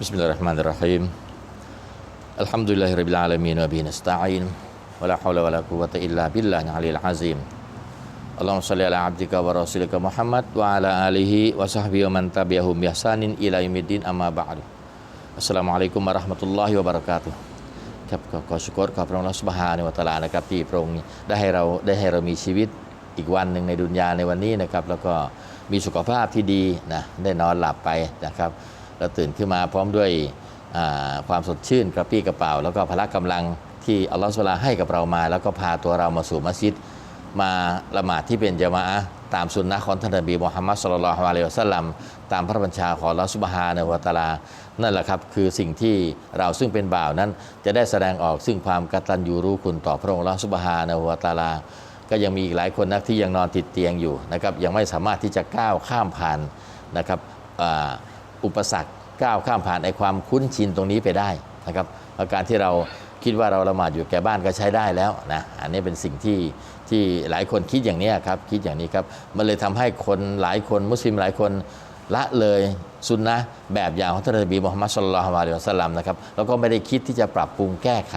Bismillahirrahmanirrahim. Alhamdulillahirabbil alamin wa bihi nasta'in. Wala haula wala quwwata illa billah alil azim. Allahumma shalli ala abdika wa rasulika Muhammad wa ala alihi wa sahbihi wa man tabi'ahum bi ihsanin ila yaumiddin amma ba'du. Assalamualaikum warahmatullahi wabarakatuh. ครับก็ขอสุกรขอบพระองค์ลอสุบฮาในวัตลานะครับที่พระองค์ได้ให้เราได้ให้เรามีชีวิตอีกวันหนึ่งในดุนยาในวันนี้นะครับ แล้วก็มีสุขภาพที่ดีนะได้นอนหลับไปนะครับ แล้วตื่นขึ้นมาพร้อมด้วยความสดชื่นกระปี้กระเป๋า แล้วก็พละกำลังที่อัลลอฮฺสุลาให้กับเรามา แล้วก็พาตัวเรามาสู่มัสยิด มาละหมาดที่เป็นจามะตามสุนนะของท่านนบีมุฮัมมัดสุลลัลลอฮุอะลัยฮิวะสัลลัมตามพระบัญชาของอัลลอฮฺซุบฮานะฮูวตะอาลา นั่นแหละครับคือสิ่งที่เราซึ่งเป็นบ่าวนั้น จะได้แสดงออกซึ่งความกตัญญูรู้คุณต่อพระองค์อัลลอฮฺซุบฮานะฮูวตะอาลา ก็ยังมีอีกหลายคนนะที่ยังนอนติดเตียงอยู่นะครับยังไม่สามารถที่จะก้าวข้ามผ่านนะครับ อุปสรรคก้าวข้ามผ่านไอความคุ้นชินตรงนี้ไปได้นะครับอาการที่เราคิดว่าเราละหมาดอยู่แก่บ้านก็ใช้ได้แล้วนะอันนี้เป็นสิ่งที่ที่หลายคนคิดอย่างนี้ครับคิดอย่างนี้ครับมันเลยทำให้คนหลายคนมุสลิมหลายคนละเลยสุนนะแบบอย่างของท่านนบีมุฮัมมัดสุลลัลฮุอะลัยฮิวะสลัมนะครับแล้วก็ไม่ได้คิดที่จะปรับปรุงแก้ไข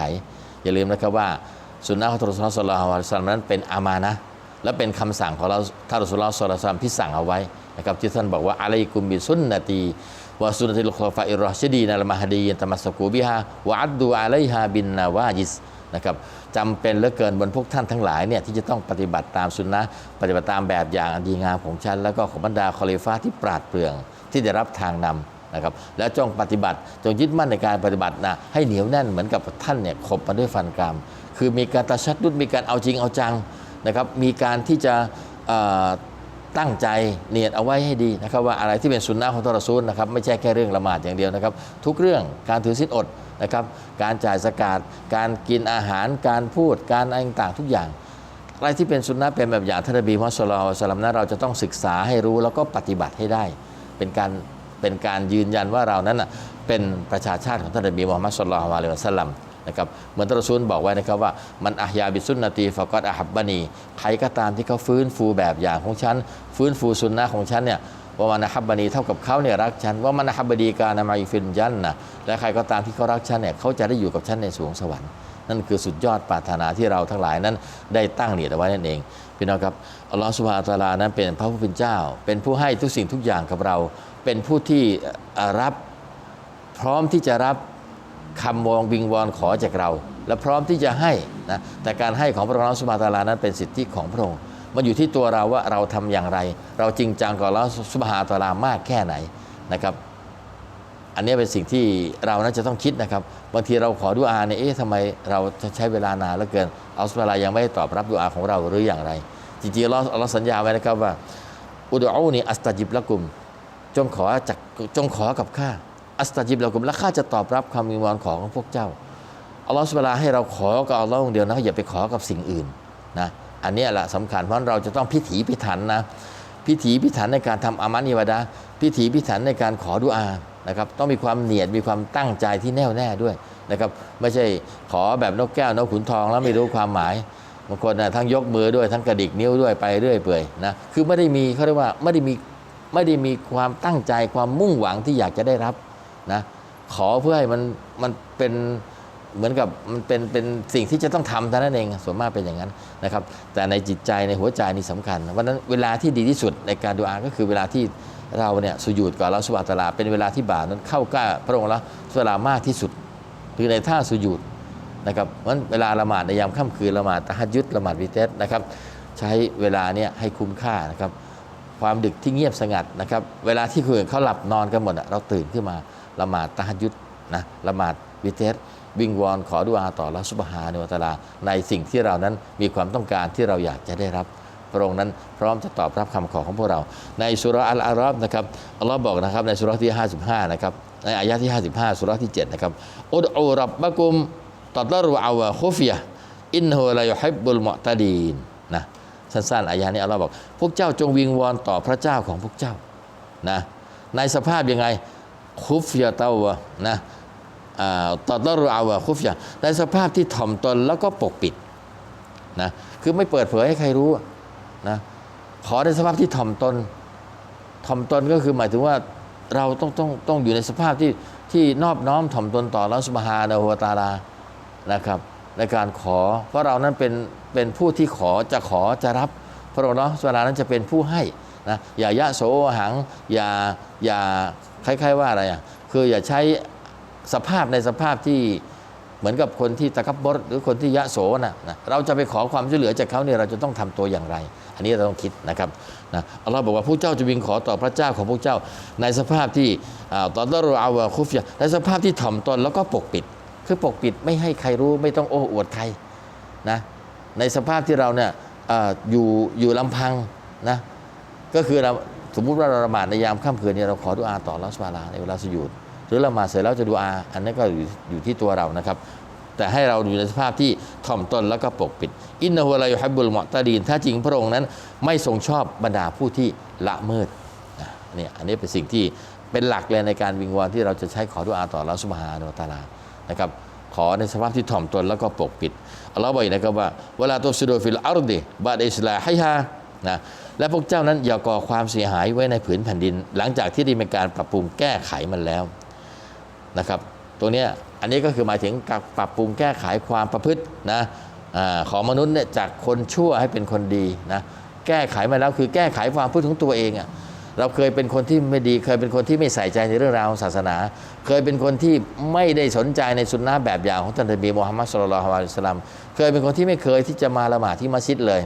อย่าลืมนะครับว่าสุนนะของท่านรอซูลสุลลัลฮุอะลัยฮิวะสลัมนั้นเป็นอามานะ และเป็นคำสั่งของเราท่านรอสุลลัลฮุอรัสัลลัมที่สั่งเอาไว้นะครับที่ท่านบอกว่าอะลัยกุมบิสุนนตีวะสุนติลคุลฟาอิรอชดีนัลมะฮดีนตมัสกูบิฮาวะอัดดูอะลัยฮาบินนาวาจิสนะครับจำเป็นเหลือเกินบนพวกท่านทั้งหลายเนี่ยที่จะต้องปฏิบัติตามสุนนะปฏิบัติตามแบบอย่างอันดีงามของฉัน แล้วก็ของบรรดาคอลิฟ้าที่ปราดเปรื่องที่ได้รับทางนำนะครับแล้วจงปฏิบัติจงยึดมั่นในการปฏิบัตินะให้เหนียวแน่นเหมือนกับท่านเนี่ยขบมาด้วยฟันกรามคือมีการตะชัดดุดมีการเอาจริงเอาจัง นะครับมีการที่จะตั้งใจเนียดเอาไว้ให้ดีนะครับว่าอะไรที่เป็นสุนนะของทรซูลนะครับไม่ใช่แค่เรื่องละหมาดอย่างเดียวนะครับ ทุกเรื่องการถือศีลอดนะครับการจ่ายสกาดการกินอาหาร การพูดการอะไรต่างๆทุกอย่าง อะไรที่เป็นสุนนะเป็นแบบอย่างท่านนบีมุฮัมมัดสุลลัลสลัมนั้นเราจะต้องศึกษาให้รู้แล้วก็ปฏิบัติให้ได้ เป็นการเป็นการยืนยันว่าเรานั้นน่ะเป็นประชาชาติของท่านนบีมุฮัมมัดสุลลัลลอฮุอะลัยฮิวะสัลลัม นะครับเหมือนท่านรอซูลบอกไว้นะครับว่ามันอัฮยาบิสุนนตีฟะกอดอะฮับบานีใครก็ตามที่เขาฟื้นฟูแบบอย่างของฉัน ฟื้นฟูสุนนะของฉันเนี่ยว่ามันอะฮับบานีเท่ากับเขาเนี่ยรักฉันว่ามันอะฮับบดีการนามาอิฟินยันนะและใครก็ตามที่เขารักฉันเนี่ยเขาจะได้อยู่กับฉันในสวงสวรรค์นั่นคือสุดยอดปรารถนาที่เราทั้งหลายนั้นได้ตั้งเนียดเอาไว้นั่นเองพี่น้องครับอัลลอฮฺสุบฮานตะอาลานั้นเป็นพระผู้เป็นเจ้า เป็นผู้ให้ทุกสิ่งทุกอย่างกับเรา เป็นผู้ที่รับพร้อมที่จะรับ คำวองวิงวอนขอจากเรา และพร้อมที่จะให้นะแต่การให้ของพระองค์อัลลอฮฺสุบฮาตาลานั้นเป็นสิทธิของพระองค์มันอยู่ที่ตัวเราว่าเราทำอย่างไร เราจริงจังกับอัลลอฮฺสุบฮาตาลามากแค่ไหนนะครับอันนี้เป็นสิ่งที่เราน่าจะต้องคิดนะครับบางทีเราขอดุอาเนี่ยเอ๊ะทำไมเราใช้เวลานานเหลือเกินอัลลอฮฺสุบฮาลายังไม่ตอบรับดุอาของเราหรืออย่างไร จริงๆเราเราสัญญาไว้นะครับว่าอุดอูนีอัสตาจิบละกุม จงขอจากจงขอกับข้า อัสตาจิบละกุมและข้าจะตอบรับความวิงวอนของพวกเจ้าอัลลอฮฺสุบฮานะฮูวะตะอาลาให้เราขอกับอัลลอฮ์องเดียวนะอย่าไปขอกับสิ่งอื่นนะอันนี้แหละสำคัญเพราะเราจะต้องพิถีพิถันนะพิถีพิถันในการทำอามันิวดาพิถีพิถันในการขอดุอานะครับต้องมีความเนียดมีความตั้งใจที่แน่วแน่ด้วยนะครับไม่ใช่ขอแบบนกแก้วนกขุนทองแล้วไม่รู้ความหมายบางคนนะทั้งยกมือด้วยทั้งกระดิกนิ้วด้วยไปเรื่อยเปื่อยนะคือไม่ได้มีเขาเรียกว่าไม่ได้มีไม่ได้มีความตั้งใจความมุ่งหวังที่อยากจะได้รับ นะขอเพื่อให้มันมันเป็นเหมือนกับมันเป็นเป็นสิ่งที่จะต้องทำเท่านั้นเองส่วนมากเป็นอย่างนั้นนะครับ แต่ในจิตใจในหัวใจนี่สำคัญวันนั้นเวลาที่ดีที่สุดในการดูอาก็คือเวลาที่เราเนี่ยสุญูดกับเราสุบานะฮูวะตลา เป็นเวลาที่บาวนั้นเข้าใกล้พระองค์ละสุลามากที่สุด คือในท่าสุญูดนะครับเพราะนั้นเวลาละหมาดในยามค่ำคืนละหมาดตะฮัจยุดละหมาดวิเตสนะครับ ใช้เวลาเนี่ยให้คุ้มค่านะครับ ความดึกที่เงียบสงัดนะครับ เวลาที่คนอื่นเขาหลับนอนกันหมดเราตื่นขึ้นมา ละหมาดตะฮัจยุดนะละหมาดวิเตสวิงวอนขอดุอาต่อละสุบฮานุวะตลา ในสิ่งที่เรานั้นมีความต้องการที่เราอยากจะได้รับ พระองค์นั้นพร้อมจะตอบรับคำขอของพวกเรา ในสุราอัลอารอบนะครับอัลลอฮ์บอกนะครับในสุราะห์ที่ 55 นะครับ ในอายะที่ 55 สุราะห์ที่ 7 นะครับอุดอูรับบะกุมตัดรุอาวะคุฟยะอินฮูลายุฮิบบุลมอตะดีนนะสั้นๆอายะนี้อัลลอฮ์บอก พวกเจ้าจงวิงวอนต่อพระเจ้าของพวกเจ้านะในสภาพยังไง คุฟยะเตาวะนะตอดรุอาวะคุฟยะในสภาพที่ถ่อมตนแล้วก็ปกปิดนะคือไม่เปิดเผยให้ใครรู้นะขอในสภาพที่ถ่อมตนถ่อมตนก็คือหมายถึงว่าเราต้องต้องต้องอยู่ในสภาพที่ที่นอบน้อมถ่อมตนต่อรัสุบฮานะฮูวตาลานะครับ ในการขอเพราะเรานั้นเป็นเป็นผู้ที่ขอจะขอจะรับพระองค์เนาะสุบฮานะนั้นจะเป็นผู้ให้ นะอย่ายะโสหัง อย่าอย่าคล้ายๆว่าอะไรอะคืออย่าใช้สภาพในสภาพที่เหมือนกับคนที่ตะกับบดหรือคนที่ยะโสนะนะเราจะไปขอความช่วยเหลือจากเขาเนี่ยเราจะต้องทำตัวอย่างไร อันนี้เราต้องคิดนะครับนะอัลลอฮ์บอกว่าผู้เจ้าจะวิงขอต่อพระเจ้าของพวกเจ้า ในสภาพที่อ่าตอนตรอาวะคุฟยะในสภาพที่ถ่อมตนแล้วก็ปกปิด คือปกปิดไม่ให้ใครรู้ไม่ต้องโอ้อวดใครนะในสภาพที่เราเนี่ยออยู่อยู่ลำพังนะ ก็คือเราสมมุติว่าเราละหมาดในยามค่ำคืนเนี่ยเราขอดุอาต่อรัสวาลาในเวลาสยุดหรือละหมาดเสร็จแล้วจะดุอา อันนั้ก็อยู่อยู่ที่ตัวเรานะครับ แต่ให้เราอยู่ในสภาพที่ถ่อมตนแล้วก็ปกปิด อินนาฮุลายุฮับบุลมอตาดีน ถ้าจริงพระองค์นั้นไม่ทรงชอบบรรดาผู้ที่ละเมิดนะเนี่ยอันนี้เป็นสิ่งที่เป็นหลักเลยในการวิงวอนที่เราจะใช้ขอดุอาต่อรัสุบฮานุตาลานะครับขอในสภาพที่ถ่อมตนแล้วก็ปกปิดอัลลอฮ์บอกอีกนะครับว่าเวลาตุฟซิโดฟิลอาร์ดิบาดอิสลาฮิฮา นะและพวกเจ้านั้นอย่าก่อความเสียหายไว้ในผืนแผ่นดิน หลังจากที่ได้มีการปรับปรุงแก้ไขมันแล้วนะครับตัวเนี้ยอันนี้ก็คือหมายถึงการปรับปรุงแก้ไขความประพฤตินะอของมนุษย์เนี่ยจากคนชั่วให้เป็นคนดีนะแก้ไขมาแล้วคือแก้ไขความพูดของตัวเองอะ่ะเราเคยเป็นคนที่ไม่ดีเคยเป็นคนที่ไม่ใส่ใจในเรื่องราวศาสนา เคยเป็นคนที่ไม่ได้สนใจในสุนนะแบบอย่างของท่านนบีมูฮัมมัดสุลลัลฮวาลิสลามเคยเป็นคนที่ไม่เคยที่จะมาละหมาดที่มัสยิดเลย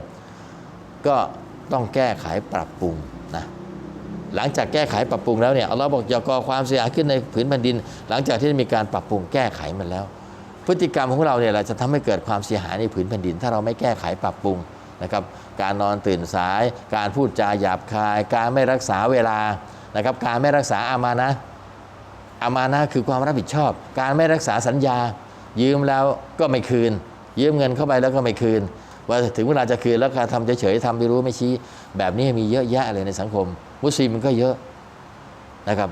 ก็ ต้องแก้ไขปรับปรุงนะหลังจากแก้ไขปรับปรุงแล้วเนี่ยอัลลอฮ์บอกอย่าก่อความเสียหายขึ้นในผืนแผ่นดิน หลังจากที่มีการปรับปรุงแก้ไขมันแล้ว พฤติกรรมของเราเนี่ยแหละจะทำให้เกิดความเสียหายในผืนแผ่นดิน ถ้าเราไม่แก้ไขปรับปรุงนะครับการนอนตื่นสาย การพูดจาหยาบคาย การไม่รักษาเวลานะครับการไม่รักษาอามานะอามานะคือความรับผิดชอบ การไม่รักษาสัญญา ยืมแล้วก็ไม่คืน ยืมเงินเข้าไปแล้วก็ไม่คืน ว่าถึงเวลาจะคืนแล้วการทำเฉยๆทำไม่รู้ไม่ชี้ แบบนี้มีเยอะแยะเลยในสังคม มุสลิมมันก็เยอะนะครับ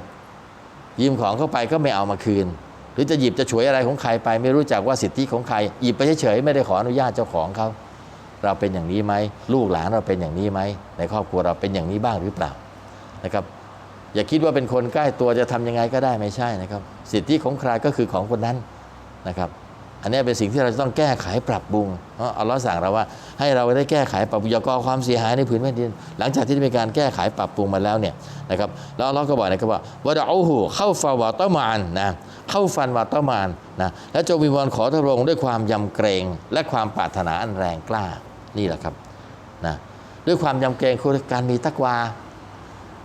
ยืมของเข้าไปก็ไม่เอามาคืน หรือจะหยิบจะฉวยอะไรของใครไป ไม่รู้จักว่าสิทธิของใครหยิบไปเฉยๆไม่ได้ขออนุญาตเจ้าของเขาเราเป็นอย่างนี้ไหมลูกหลานเราเป็นอย่างนี้ไหมในครอบครัวเราเป็นอย่างนี้บ้างหรือเปล่านะครับ อย่าคิดว่าเป็นคนใกล้ตัวจะทำยังไงก็ได้ไม่ใช่นะครับ สิทธิของใครก็คือของคนนั้นนะครับ อันนี้เป็นสิ่งที่เราจะต้องแก้ไขปรับปรุงเพราะอัลลอฮ์สั่งเราว่าให้เราได้แก้ไขปรับปรุงอย่าก่อความเสียหายในผืนแผ่นดิน หลังจากที่ได้มีการแก้ไขปรับปรุงมาแล้วเนี่ยนะครับแล้วอัลลอฮ์ก็บอกนะครับว่าวะดะอูฮูเข้าฟาวะตมานนะเข้าฟันวะตมานนะและจงวิงวอนขอทะรงด้วยความยำเกรง และความปรารถนาอันแรงกล้านี่แหละครับนะด้วยความยำเกรงคือการมีตักวา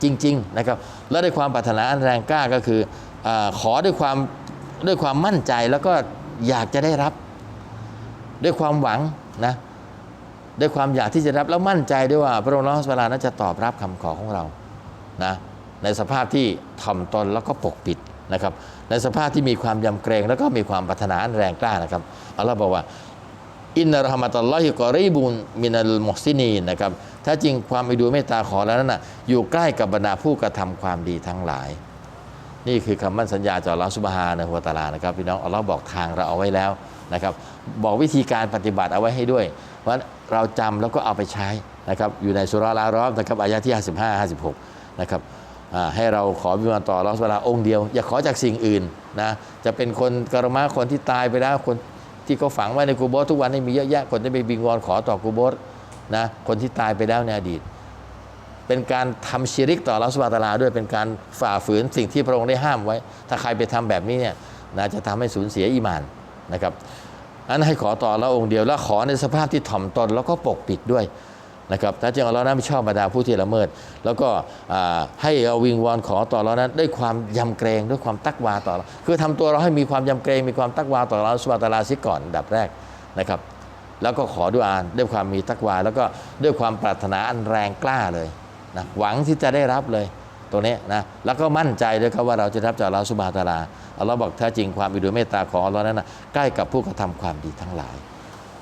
จริงๆนะครับและด้วยความปรารถนาอันแรงกล้าก็คืออขอด้วยความด้วยความมั่นใจแล้วก็ อยากจะได้รับ ด้วยความหวังนะด้วยความอยากที่จะรับแล้วมั่นใจด้วยว่า พระองค์ลอสเวลานั้นจะตอบรับคำขอของเรานะในสภาพที่ถ่อมตนแล้วก็ปกปิดนะครับในสภาพที่มีความยำเกรงแล้วก็มีความปรารถนาแรงกล้านะครับอัลลอฮ์บอกว่าอินนารหมัตัลลอฮิกอรีบุนมินัลมุฮซินีนะครับถ้าจริงความไปดูเมตตาขอแล้วนั้นนะอยู่ใกล้กับบรรดาผู้กระทำความดีทั้งหลาย นี่คือคำมั่นสัญญาจากลอสุบฮานะฮูวตะอาลานะครับพี่น้องอัลลอฮ์บอกทางเราเอาไว้แล้วนะครับบอกวิธีการปฏิบัติเอาไว้ให้ด้วยว่าเราจำแล้วก็เอาไปใช้นะครับอยู่ในสุราลารอบนะครับอายะที่ 55 56นะครับให้เราขอวิมานต่อลอสุบฮาองค์เดียว อย่าขอจากสิ่งอื่นนะจะเป็นคนกรมาคนที่ตายไปแล้วคนที่เขาฝังไว้ในกูโบสทุกวันนี้มีเยอะแยะคนที่ไปบิงวอนขอต่อกูโบสนะคนที่ตายไปแล้วในอดีต เป็นการทำชิริกต่อรัสุบาตาลาด้วยเป็นการฝ่าฝืนสิ่งที่พระองค์ได้ห้ามไว้ ถ้าใครไปทำแบบนี้เนี่ยนะจะทำให้สูญเสียอีมานนะครับอันให้ขอต่อเราองค์เดียวแล้วขอในสภาพที่ถ่อมตนแล้วก็ปกปิดด้วยนะครับถ้าจึงเรานั้นไม่ชอบบรรดาผู้ที่ละเมิด แล้วก็ให้เราวิงวอนขอต่อเรานั้นด้วยความยำเกรงด้วยความตักวาต่อเราคือทำตัวเราให้มีความยำเกรงมีความตักวาต่อเราสุบาตาลาซิก่อนอันดับแรกนะครับ แล้วก็ขอดุอานด้วยความมีตักวา แล้วก็ด้วยความปรารถนาอันแรงกล้าเลย นะหวังที่จะได้รับเลยตรงนี้นะแล้วก็มั่นใจด้วยครับว่าเราจะรับจากอัลลอฮฺสุบาตาลาอัลลอฮ์บอกแท้จริงความอิดุเมตตาของอัลลอฮ์นั้นนะใกล้กับผู้กระทำความดีทั้งหลาย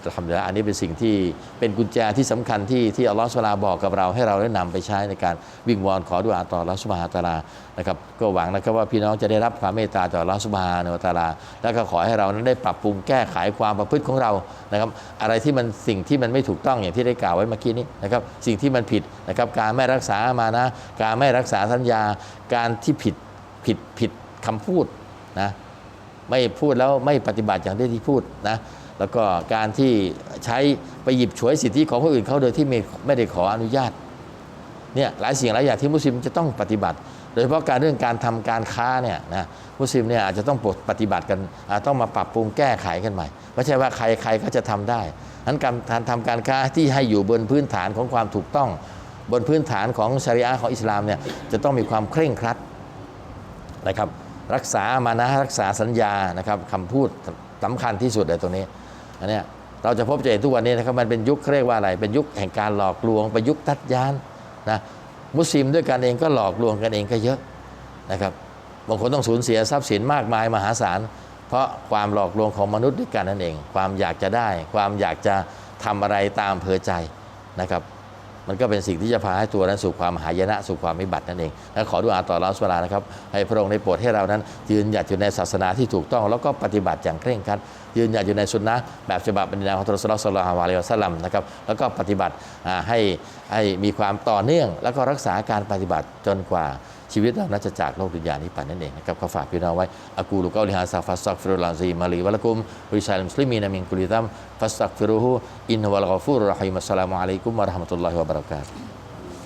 จะทำแล้วอันนี้เป็นสิ่งที่เป็นกุญแจที่สำคัญที่ที่อัลลอฮฺสุบฮาลาบอกกับเราให้เราได้นำไปใช้ในการวิงวอนขอดุอาต่ออัลลอฮฺสุบฮาตาลานะครับก็หวังนะครับว่าพี่น้องจะได้รับความเมตตาจากอัลลอฮฺสุบฮานตาลา แล้วก็ขอให้เรานั้นได้ปรับปรุงแก้ไขความประพฤติของเรานะครับอะไรที่มันสิ่งที่มันไม่ถูกต้องอย่างที่ได้กล่าวไว้เมื่อกี้นี้นะครับสิ่งที่มันผิดนะครับการไม่รักษาอามานะ การไม่รักษาสัญญาการที่ผิดผิดผิดคำพูดนะไม่พูดแล้วไม่ปฏิบัติอย่างที่พูดนะ แล้วก็การที่ใช้ไปหยิบฉวยสิทธิของคนอื่นเขาโดยที่ไม่ไม่ได้ขออนุญาตเนี่ยหลายสิ่งหลายอย่างที่มุสลิมจะต้องปฏิบัติ โดยเฉพาะการเรื่องการทำการค้าเนี่ยนะมุสลิมเนี่ยอาจจะต้องปฏิบัติกันอ่าต้องมาปรับปรุงแก้ไขกันใหม่ไม่ใช่ว่าใครใครก็จะทำได้นั้นการการทำการค้าที่ให้อยู่บนพื้นฐานของความถูกต้อง บนพื้นฐานของชริอะของอิสลามเนี่ยจะต้องมีความเคร่งครัดนะครับรักษามานะรักษาสัญญานะครับคำพูดสำคัญที่สุดเลยตรงนี้ อันเนี้ยเราจะพบเจอทุกวันนี้นะครับมันเป็นยุคเรียกว่าอะไร เป็นยุคแห่งการหลอกลวงเป็นยุคตัดยานนะมุสลิมด้วยกันเองก็หลอกลวงกันเองก็เยอะนะครับบางคนต้องสูญเสียทรัพย์สินมากมายมหาศาล เพราะความหลอกลวงของมนุษย์ด้วยกันนั่นเอง ความอยากจะได้ ความอยากจะทำอะไรตามเพอใจนะครับ มันก็เป็นสิ่งที่จะพาให้ตัวนั้นสู่ความหายนะสู่ความมิบัตินั่นเองและขอดูอาต่อเราสุลานะครับ ให้พระองค์ได้โปรดให้เรานั้น ยืนหยัดอยู่ในศาสนาที่ถูกต้อง แล้วก็ปฏิบัติอย่างเคร่งครัดยืนหยัดอยู่ในสุนนะแบบฉบับเป็นแนวของทรสลสลาฮาวาเลวสลัมนะครับแล้วก็ปฏิบัติให้ให้มีความต่อเนื่อง แล้วก็รักษาการปฏิบัติจนกว่า ชีวิตเรานั้นจะจากโลกดุนยานี้ไปนั่นเองนะครับขอฝากพี่น้องไว้อากูลุกอลิฮาซาฟัสซักฟิรุลลาซีมาลีวะลักุมวิชัยมุสลิมีนามิงกุลิตัมฟัสซักฟิรุฮูอินฮุวัลกอฟูรรรฮิมัสสลามุอะลัยกุมวะราะห์มะตุลลอฮิวะบะเราะกาตุฮ์